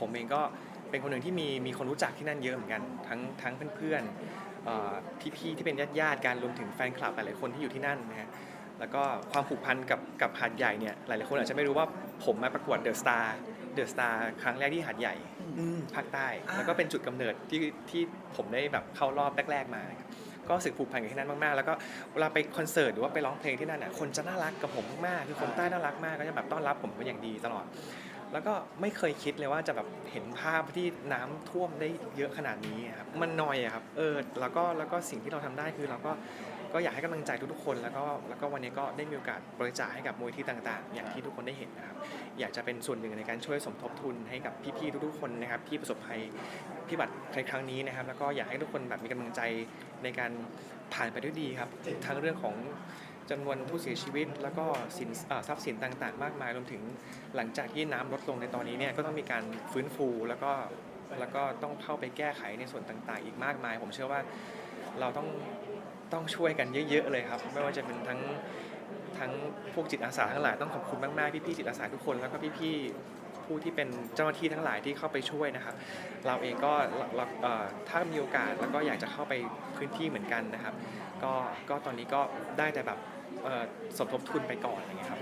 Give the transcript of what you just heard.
ผมเองก็เป็นคนหนึ่งที่มีมีคนรู้จักที่นั่นเยอะเหมือนกัน ทั้งทั้งเพื่อนๆเอ่อพี่ๆที่เป็นญาติญาติๆกันรวมถึงแฟนคลับหลายๆคนที่อยู่ที่นั่นนะฮะแล้วก็ความผูกพันกับกับหาดใหญ่เนี่ยหลายๆคนอาจจะไม่รู้ว่าผมมาประกวดเดอะสตาร์เดอะสตาร์ครั้งแรกที่หาดใหญ่ภาคใต้อ่าแล้วก็เป็นจุดกำเนิดที่ที่ผมได้แบบเข้ารอบแรกๆมา ก็รู้สึกผูกพันกับที่นั่นมากๆ แล้วก็เวลาไปคอนเสิร์ตหรือว่าไปร้องเพลงที่นั่นน่ะคนจะน่ารักกับผมมากๆคือคนใต้น่ารักมากก็จะแบบต้อนรับผมเป็นอย่างดีตลอด แล้วก็ไม่เคยคิดเลยว่าจะแบบเห็นภาพที่น้ำท่วมได้เยอะขนาดนี้ครับ มันนอยครับ เออ แล้วก็แล้วก็สิ่งที่เราทำได้คือเราก็ก็อยากให้กำลังใจทุกๆคนแล้วก็แล้วก็วันนี้ก็ได้มีโอกาสบริจาคให้กับมูลที่ต่างๆ อย่างที่ทุกคนได้เห็นนะครับ อยากจะเป็นส่วนหนึ่งในการช่วยสมทบทุนให้กับพี่ๆทุกๆคนนะครับที่ประสบภัยพิบัติในครั้งนี้นะครับ แล้วก็อยากให้ทุกคนแบบมีกำลังใจในการผ่านไปด้วยดีครับทั้งเรื่องของ จำนวนผู้เสียชีวิต แล้วก็สินทรัพย์สินต่างๆ มากมายรวมถึงหลังจากที่น้ำลดลงในตอนนี้เนี่ยก็ต้องมีการฟื้นฟูแล้วก็แล้วก็ต้องเข้าไปแก้ไขในส่วนต่างๆ อีกมากมาย ผมเชื่อว่าเราต้องต้องช่วยกันเยอะๆเลยครับ ไม่ว่าจะเป็นทั้งทั้งพวกจิตอาสาทั้งหลายต้องขอบคุณมากๆพี่ๆจิตอาสาทุกคนแล้วก็พี่ๆผู้ที่เป็นเจ้าหน้าที่ทั้งหลายที่เข้าไปช่วยนะครับ เราเองก็ถ้ามีโอกาสแล้วก็อยากจะเข้าไปพื้นที่เหมือนกันนะครับ ก็ก็ตอนนี้ก็ได้แต่แบบ สมทบทุนไปก่อนอย่างเงี้ยครับ